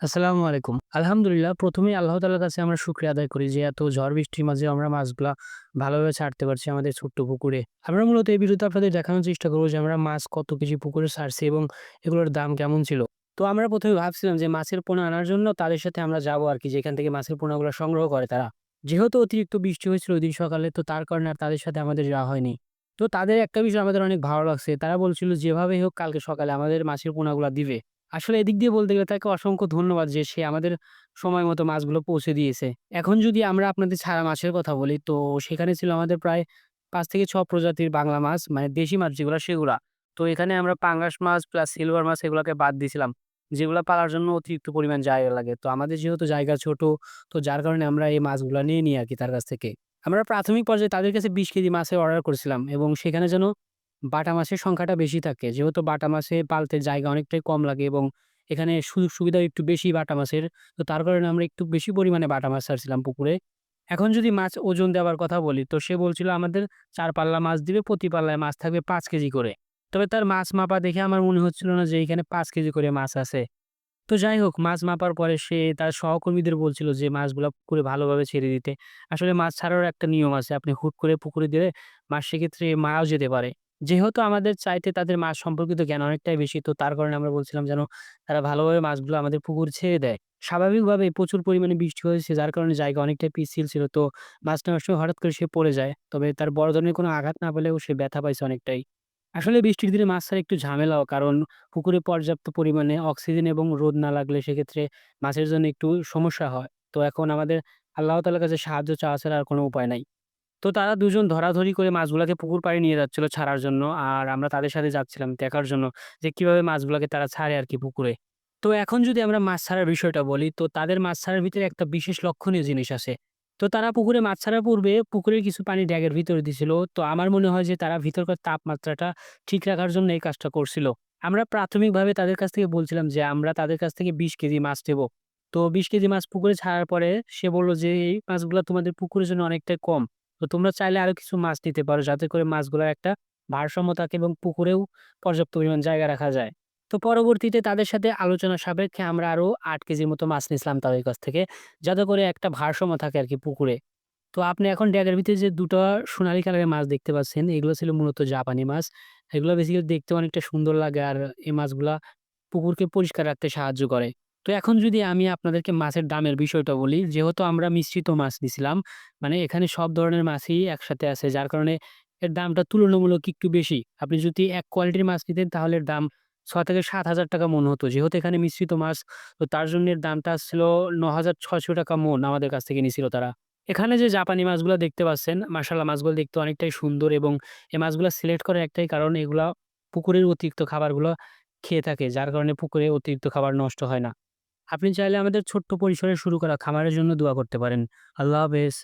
আসসালামু আলাইকুম। আলহামদুলিল্লাহ ১ম এই আল্লাহ তাআলার কাছে আমরা শুকরিয়া আদায় করি যে এত ঝড় বৃষ্টির মাঝে আমরা মাছগুলা ভালোভাবে ছাড়তে পারছি আমাদের ছোট্ট পুকুরে। আমরা মূলত এই ভিডিওতে আপনাদের দেখানোর চেষ্টা করব যে আমরা মাছ কত কেজি পুকুরে ছাড়ছি এবং এগুলোর দাম কেমন ছিল। তো আমরা প্রথমে ভাবছিলাম যে মাছের পোনা আনার জন্য তাদের সাথে আমরা যাব আরকি যেখান থেকে মাছের পোনাগুলো সংগ্রহ করে তারা। যেহেতু অতিরিক্ত বৃষ্টি হয়েছিল ওই দিন সকালে, তো তার কারণে আর তাদের সাথে আমাদের যাওয়া হয়নি। তো তাদের একটা বিষয় আমাদের অনেক ভালো লাগছে। তারা বলছিল যেভাবেই হোক কালকে সকালে আমাদের মাছের পোনাগুলো দিবে। আসলে এদিক দিয়ে বলতে গেলে তাকে অসংখ্য ধন্যবাদ যে সে আমাদের সময় মতো মাছগুলো পৌঁছে দিয়েছে। এখন যদি আমরা আপনাদের ছাড়া মাছের কথা বলি, তো সেখানে ছিল আমাদের প্রায় ৫ থেকে ৬ প্রজাতির বাংলা মাছ মানে দেশি মাছ যেগুলা সেগুলা। তো এখানে আমরা পাঙ্গাস মাছ প্লাস সিলভার মাছ এগুলাকে বাদ দিয়েছিলাম। যেগুলা পালার জন্য অতিরিক্ত পরিমাণ জায়গা লাগে। তো আমাদের যেহেতু জায়গা ছোট, তো যার কারণে আমরা এই মাছগুলা নিয়ে নিই আরকি তার কাছ থেকে। আমরা প্রাথমিক পর্যায়ে তাদের কাছে ২০ কেজি মাছের অর্ডার করেছিলাম এবং সেখানে যেন বাটা মাছের সংখ্যাটা বেশি থাকে। যেহেতু বাটা মাছে পালতে জায়গা অনেকটাই কম লাগে এবং এখানে সুযোগ সুবিধা একটু বেশি বাটা মাছের। তো তার কারণে আমরা একটু বেশি পরিমাণে বাটা মাছ ছাড়ছিলাম পুকুরে। এখন যদি মাছ ওজন দেওয়ার কথা বলি তো সে বলছিল আমাদের চার পাল্লা মাছ দিবে, প্রতি পাল্লায় মাছ থাকবে পাঁচ কেজি করে। তবে তার মাছ মাপা দেখে আমার মনে হচ্ছিল না যে এখানে পাঁচ কেজি করে মাছ আছে। তো যাই হোক মাছ মাপার পরে সে তার সহকর্মীদের বলছিল যে মাছগুলো পুকুরে ভালোভাবে ছেড়ে দিতে। আসলে মাছ ছাড়ারও একটা নিয়ম আছে। আপনি হুট করে পুকুরে দিলে মাছ সেক্ষেত্রে মারাও যেতে পারে। যেহেতু আমাদের চাইতে তাদের মাছ সম্পর্কিত জ্ঞান অনেকটাই বেশি, তো তার কারণে আমরা বলছিলাম যেন তারা ভালোভাবে মাছগুলো আমাদের পুকুর ছেড়ে দেয়। স্বাভাবিকভাবেই প্রচুর পরিমাণে বৃষ্টি হয়েছে, যার কারণে জায়গা অনেকটাই পিচ্ছিল ছিল। তো মাছ নেওয়ার সময় হঠাৎ করে সে পড়ে যায়। তবে তার বড় ধরনের কোনো আঘাত না পেলেও সে ব্যথা পাইছে অনেকটাই। আসলে বৃষ্টির দিনে মাছ ছাড়া একটু ঝামেলাও। কারণ পুকুরে পর্যাপ্ত পরিমাণে অক্সিজেন এবং রোদ না লাগলে সেক্ষেত্রে মাছের জন্য একটু সমস্যা হয়। তো এখন আমাদের আল্লাহ তাআলার কাছে সাহায্য চাওয়া ছাড়া আর কোনো উপায় নাই। তো তারা দুজন ধরাধরি করে মাছগুলাকে পুকুর পাড়ে নিয়ে যাচ্ছিল ছাড়ার জন্য। আর আমরা তাদের সাথে যাচ্ছিলাম দেখার জন্য যে কীভাবে মাছগুলাকে তারা ছাড়ে আর কি পুকুরে। তো এখন যদি আমরা মাছ ছাড়ার বিষয়টা বলি তো তাদের মাছ ছাড়ার ভিতরে একটা বিশেষ লক্ষণীয় জিনিস আছে। তো তারা পুকুরে মাছ ছাড়ার পূর্বে পুকুরের কিছু পানি ড্যাগের ভিতরে দিছিল। তো আমার মনে হয় যে তারা ভিতরকার তাপমাত্রাটা ঠিক রাখার জন্য এই কাজটা করছিল। আমরা প্রাথমিকভাবে তাদের কাছ থেকে বলছিলাম যে আমরা তাদের কাছ থেকে ২০ কেজি মাছ নেব। তো ২০ কেজি মাছ পুকুরে ছাড়ার পরে সে বলল যে, "এই মাছগুলো তোমাদের পুকুরের জন্য অনেকটাই কম। তো তোমরা চাইলে আরও কিছু মাছ নিতে পারো যাতে করে মাছগুলার একটা ভারসাম্য থাকে এবং পুকুরেও পর্যাপ্ত পরিমাণ জায়গা রাখা যায়। তো পরবর্তীতে তাদের সাথে আলোচনা সাপেক্ষে আমরা আরও ৮ কেজির মতো মাছ নিছিলাম তাদের কাছ থেকে। যাতে করে একটা ভারসাম্য থাকে আর কি পুকুরে। তো আপনি এখন ড্যাগের ভিতরে যে ২ টা সোনালী কালারের মাছ দেখতে পাচ্ছেন, এগুলো ছিল মূলত জাপানি মাছ। এগুলো বেসিক্যালি দেখতে অনেকটা সুন্দর লাগে আর এই মাছগুলা পুকুরকে পরিষ্কার রাখতে সাহায্য করে। তো এখন যদি আমি আপনাদেরকে মাছের দামের বিষয়টা বলি, যেহেতু আমরা মিশ্রিত মাছ নিছিলাম, মানে এখানে সব ধরনের মাছই একসাথে আছে যার কারণে এর দামটা তুলনামূলক একটু বেশি। আপনি যদি এক কোয়ালিটির মাছ নিতেন তাহলে এর দাম ৬ থেকে ৳৭,০০০ মন হতো। যেহেতু এখানে মিশ্রিত মাছ তো তার জন্য এর দামটা আসছিল ৳৯,৬০০ মন আমাদের কাছ থেকে নিছিল তারা। এখানে যে জাপানি মাছগুলা দেখতে পাচ্ছেন, মাশাআল্লাহ মাছগুলো দেখতে অনেকটাই সুন্দর এবং এই মাছগুলা সিলেক্ট করার একটাই কারণ এগুলা পুকুরের অতিরিক্ত খাবারগুলো খেয়ে থাকে। যার কারণে পুকুরে অতিরিক্ত খাবার নষ্ট হয় না। আপনি চাইলে আমাদের ছোট্ট পরিসরে শুরু করা খামারের জন্য দোয়া করতে পারেন। আল্লাহ হাফেজ।